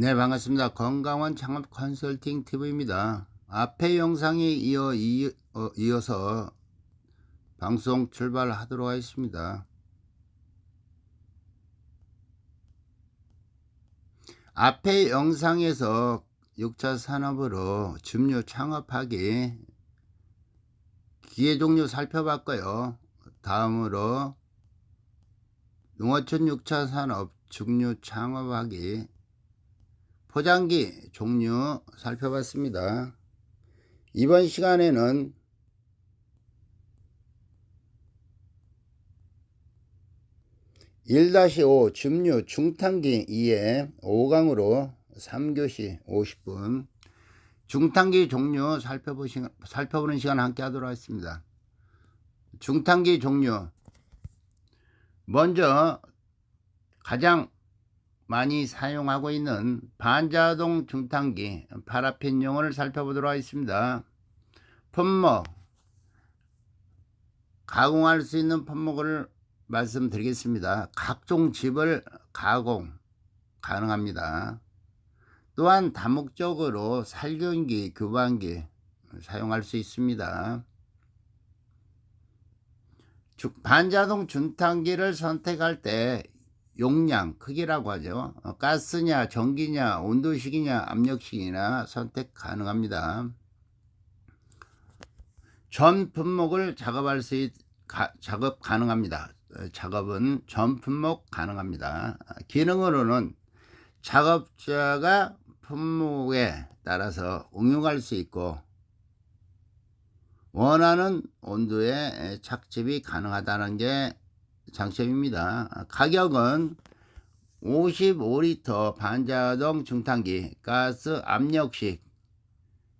네, 반갑습니다. 건강원 창업 컨설팅 TV입니다. 앞에 영상에 이어, 이, 어, 이어서 방송 출발하도록 하겠습니다. 앞에 영상에서 6차 산업으로 즙류 창업하기 기계 종류 살펴봤고요. 다음으로 농어촌 6차 산업 죽류 창업하기 포장기 종류 살펴봤습니다. 이번 시간에는 (1-5) 줍류 중탕기 2에 5강으로 3교시 50분 중탕기 종류 살펴보시, 살펴보는 시간 함께 하도록 하겠습니다. 중탕기 종류 먼저 가장 많이 사용하고 있는 반자동 중탕기 파라핀용을 살펴보도록 하겠습니다. 품목 가공할 수 있는 품목을 말씀드리겠습니다. 각종 집을 가공 가능합니다. 또한 다목적으로 살균기, 교반기 사용할 수 있습니다. 반자동 중탕기를 선택할 때 용량, 크기라고 하죠. 어, 가스냐, 전기냐, 온도식이냐, 압력식이나 선택 가능합니다. 전 품목을 작업할 수 있, 가, 작업 가능합니다. 어, 작업은 전 품목 가능합니다. 기능으로는 작업자가 품목에 따라서 응용할 수 있고 원하는 온도에 착즙이 가능하다는 게 장점입니다. 가격은 55리터 반자동 중탕기 가스 압력식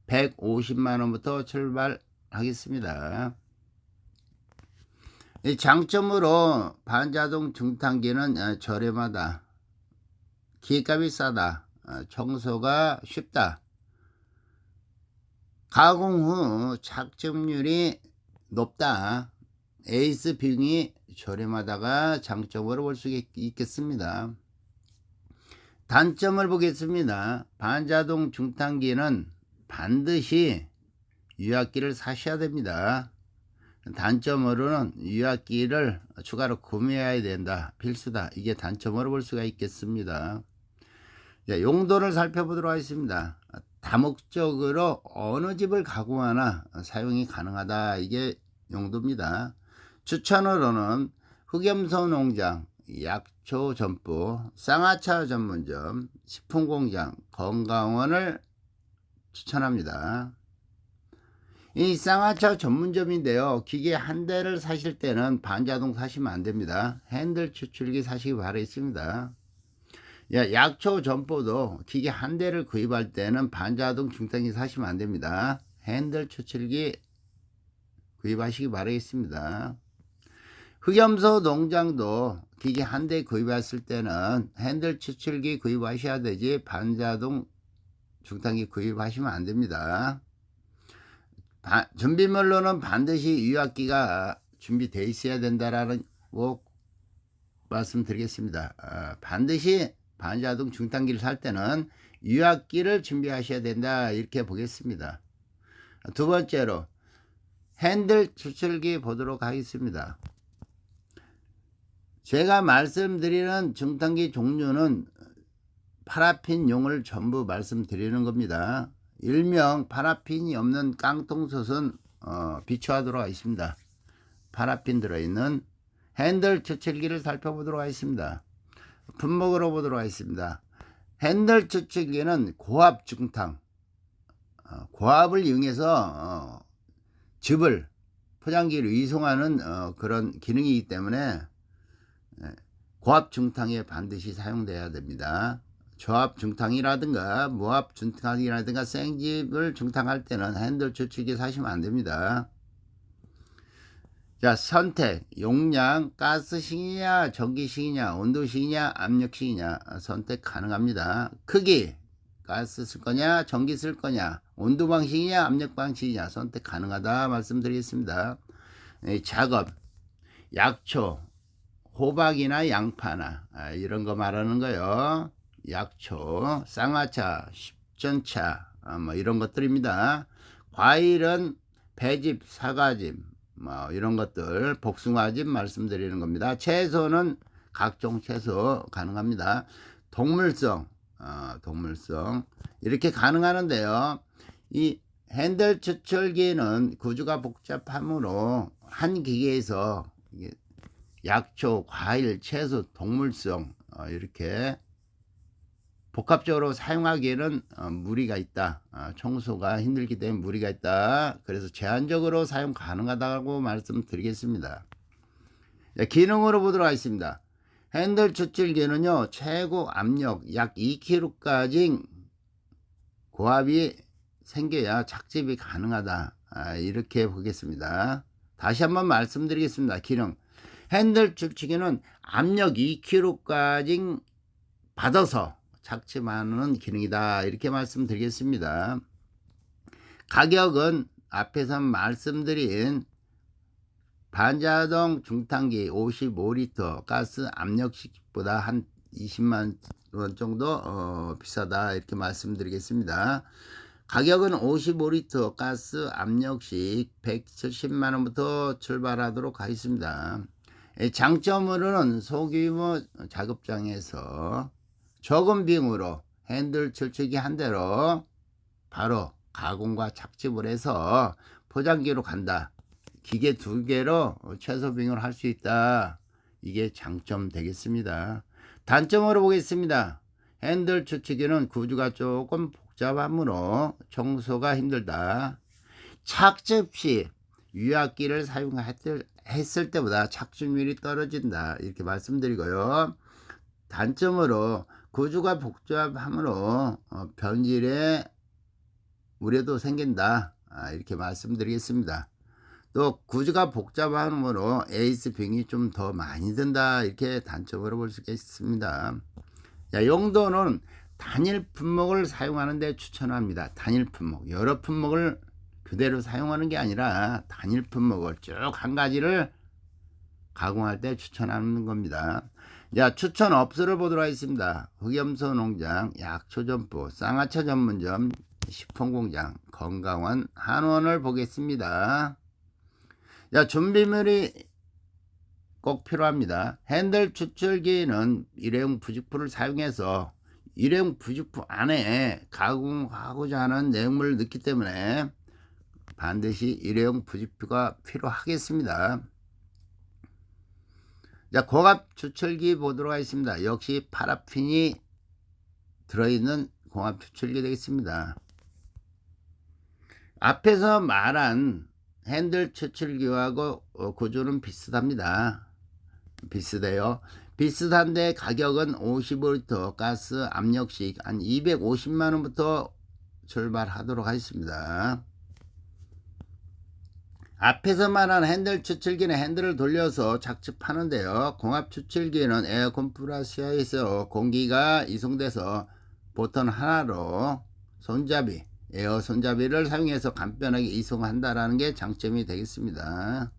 150만원부터 출발하겠습니다. 이 장점으로 반자동 중탕기는 어, 저렴하다. 기값이 싸다. 어, 청소가 쉽다. 가공 후 착즙률이 높다. 에이스 비용이 저렴하다가 장점으로 볼 수 있겠습니다. 단점을 보겠습니다. 반자동 중탕기는 반드시 유압기를 사셔야 됩니다. 단점으로는 유압기를 추가로 구매해야 된다. 필수다. 이게 단점으로 볼 수가 있겠습니다. 용도를 살펴보도록 하겠습니다. 다목적으로 어느 집을 가공하나 사용이 가능하다. 이게 용도입니다. 추천으로는 흑염소 농장, 약초 전부, 쌍화차 전문점, 식품공장, 건강원을 추천합니다. 이 쌍화차 전문점인데요. 기계 한 대를 사실 때는 반자동 사시면 안 됩니다. 핸들 추출기 사시기 바라겠습니다. 약초 전보도 기계 한 대를 구입할 때는 반자동 중탕기 사시면 안 됩니다. 핸들 추출기 구입하시기 바라겠습니다. 흑염소 농장도 기계 한 대 구입했을 때는 핸들 추출기 구입하셔야 되지 반자동 중탕기 구입하시면 안 됩니다. 바, 준비물로는 반드시 유압기가 준비되어 있어야 된다라는 꼭 말씀드리겠습니다. 아, 반드시 반자동 중탕기를 살 때는 유압기를 준비하셔야 된다 이렇게 보겠습니다. 두 번째로 핸들 추출기 보도록 하겠습니다. 제가 말씀드리는 중탕기 종류는 파라핀용을 전부 말씀드리는 겁니다. 일명 파라핀이 없는 깡통솥은 어, 비추하도록 하겠습니다. 파라핀 들어있는 핸들 추출기를 살펴보도록 하겠습니다. 분목으로 보도록 하겠습니다. 핸들 추출기는 고압 중탕, 어, 고압을 이용해서 어, 즙을 포장기를 이송하는 어, 그런 기능이기 때문에 예, 고압 중탕에 반드시 사용돼야 됩니다. 저압 중탕이라든가 무압 중탕이라든가 생집을 중탕할 때는 핸들 추측기 사시면 안 됩니다. 자, 선택, 용량, 가스식이냐, 전기식이냐, 온도식이냐, 압력식이냐 선택 가능합니다. 크기, 가스 쓸 거냐, 전기 쓸 거냐, 온도 방식이냐, 압력 방식이냐 선택 가능하다 말씀드리겠습니다. 네, 작업, 약초, 호박이나 양파나 아, 이런 거 말하는 거요. 약초, 쌍화차, 십전차 아, 뭐 이런 것들입니다. 과일은 배즙, 사과즙 뭐 이런 것들 복숭아즙 말씀드리는 겁니다. 채소는 각종 채소 가능합니다. 동물성 어, 동물성 이렇게 가능하는데요. 이 핸들 추출기는 구조가 복잡하므로 한 기계에서 약초, 과일, 채소, 동물성 어, 이렇게 복합적으로 사용하기에는 어, 무리가 있다. 어, 청소가 힘들기 때문에 무리가 있다. 그래서 제한적으로 사용 가능하다고 말씀드리겠습니다. 자, 기능으로 보도록 하겠습니다. 핸들 추출기는요, 최고 압력 약 2kg까지 고압이 생겨야 착즙이 가능하다. 아, 이렇게 보겠습니다. 다시 한번 말씀드리겠습니다. 기능. 핸들 추출기는 압력 2kg까지 받아서 착즙하는 기능이다. 이렇게 말씀드리겠습니다. 가격은 앞에서 말씀드린 반자동 중탕기 55리터 가스 압력식보다 한 20만 원 정도 어, 비싸다 이렇게 말씀드리겠습니다. 가격은 55리터 가스 압력식 170만 원부터 출발하도록 하겠습니다. 예, 장점으로는 소규모 작업장에서 적은 비용으로 핸들 출출기 한 대로 바로 가공과 착즙을 해서 포장기로 간다. 기계 두 개로 최소 비용을 할 수 있다. 이게 장점 되겠습니다. 단점으로 보겠습니다. 핸들 추측기는 구조가 조금 복잡하므로 청소가 힘들다. 착즙 시 유압기를 사용했을 때보다 착즙률이 떨어진다. 이렇게 말씀드리고요. 단점으로 구조가 복잡하므로 어, 변질에 우려도 생긴다. 아, 이렇게 말씀드리겠습니다. 또 구조가 복잡함으로 에이스 비용이 좀 더 많이 든다 이렇게 단점으로 볼 수 있습니다. 자, 용도는 단일 품목을 사용하는 데 추천합니다. 단일 품목 여러 품목을 그대로 사용하는 게 아니라 단일 품목을 쭉 한 가지를 가공할 때 추천하는 겁니다. 자, 추천 업소를 보도록 하겠습니다. 흑염소 농장, 약초 점포, 쌍화차 전문점, 식품 공장, 건강원, 한원을 보겠습니다. 자, 준비물이 꼭 필요합니다. 핸들 추출기는 일회용 부직포를 사용해서 일회용 부직포 안에 가공하고자 하는 내용물을 넣기 때문에 반드시 일회용 부직포가 필요하겠습니다. 자, 고압 추출기 보도록 하겠습니다. 역시 파라핀이 들어있는 공압 추출기 되겠습니다. 앞에서 말한 핸들 추출기하고 어, 구조는 비슷합니다. 비슷해요. 비슷한데 가격은 55리터 가스 압력식 한 250만 원부터 출발하도록 하겠습니다. 앞에서 말한 핸들 추출기는 핸들을 돌려서 착즙하는데요. 공압 추출기는 에어 컴프레셔에서 공기가 이송돼서 보통 하나로 손잡이, 에어 손잡이를 사용해서 간편하게 이송한다라는 게 장점이 되겠습니다.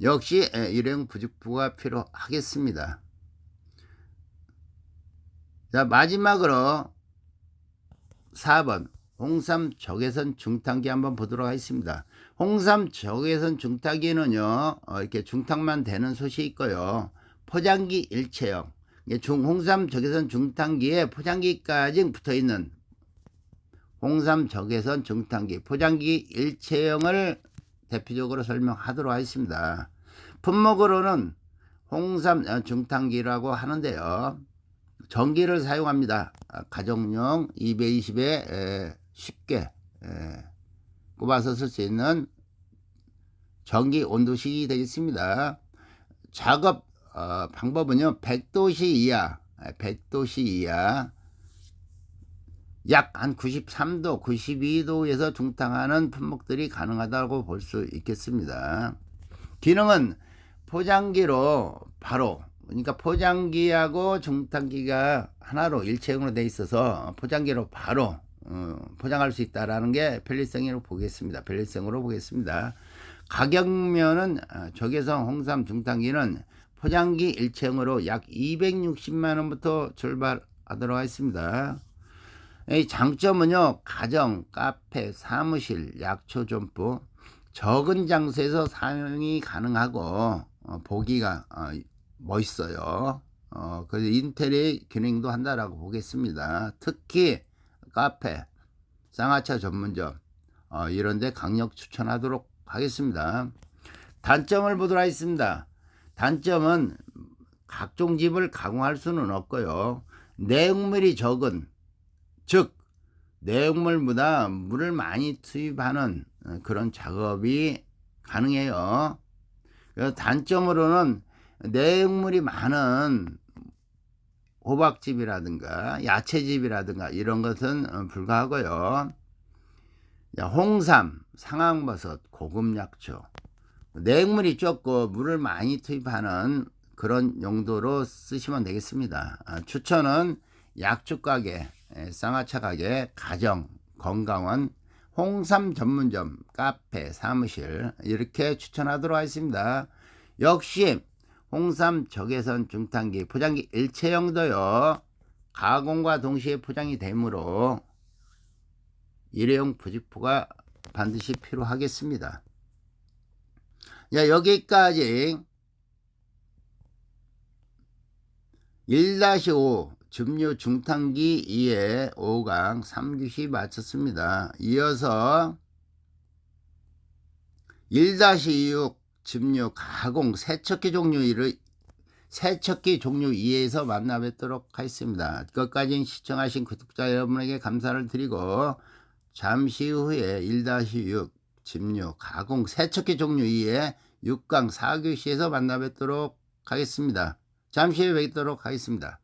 역시 일회용 부직포가 필요하겠습니다. 자, 마지막으로 4번 홍삼 적외선 중탕기 한번 보도록 하겠습니다. 홍삼 적외선 중탕기는요, 어, 이렇게 중탕만 되는 솥이 있고요. 포장기 일체형. 중, 홍삼 적외선 중탕기에 포장기까지 붙어 있는 홍삼 적외선 중탕기, 포장기 일체형을 대표적으로 설명하도록 하겠습니다. 품목으로는 홍삼 어, 중탕기라고 하는데요. 전기를 사용합니다. 아, 가정용 220에 쉽게 꼽아서 쓸 수 있는 전기 온도식이 되겠습니다. 작업 어, 방법은요. 100도씨 이하, 100도씨 이하 약 한 93도, 92도에서 중탕하는 품목들이 가능하다고 볼 수 있겠습니다. 기능은 포장기로 바로 그러니까 포장기하고 중탕기가 하나로 일체형으로 되어 있어서 포장기로 바로 어, 포장할 수 있다라는 게 편리성으로 보겠습니다. 편리성으로 보겠습니다. 가격면은 어, 적외선 홍삼 중탕기는 포장기 일체형으로 약 260만 원부터 출발하도록 하겠습니다. 이 장점은요, 가정, 카페, 사무실, 약초 점포, 적은 장소에서 사용이 가능하고, 어, 보기가 어, 멋있어요. 어, 그래서 인테리어 기능도 한다라고 보겠습니다. 특히 카페, 쌍화차 전문점, 어, 이런 데 강력 추천하도록 하겠습니다. 단점을 보도록 하겠습니다. 단점은 각종 집을 가공할 수는 없고요. 내용물이 적은 즉 내용물보다 물을 많이 투입하는 어, 그런 작업이 가능해요. 단점으로는 내용물이 많은 호박즙이라든가 야채즙이라든가 이런 것은 어, 불가하고요. 자, 홍삼, 상황버섯, 고급약초 내용물이 적고 물을 많이 투입하는 그런 용도로 쓰시면 되겠습니다. 아, 추천은 약초 가게, 에, 쌍화차 가게, 가정, 건강원, 홍삼 전문점, 카페, 사무실 이렇게 추천하도록 하겠습니다. 역시 홍삼 적외선 중탄기 포장기 일체형도요. 가공과 동시에 포장이 되므로 일회용 부직포가 반드시 필요하겠습니다. 자, 여기까지 1-5 즙류 중탄기 2의 5강 3규시 마쳤습니다. 이어서 1-6 즙류 가공 세척기 종류 1의 세척기 종류 2에서 만나 뵙도록 하겠습니다. 끝까지 시청하신 구독자 여러분에게 감사를 드리고 잠시 후에 1-6 즙류 가공 세척기 종류 2의 6강 4교시에서 만나 뵙도록 하겠습니다. 잠시 후에 뵙도록 하겠습니다.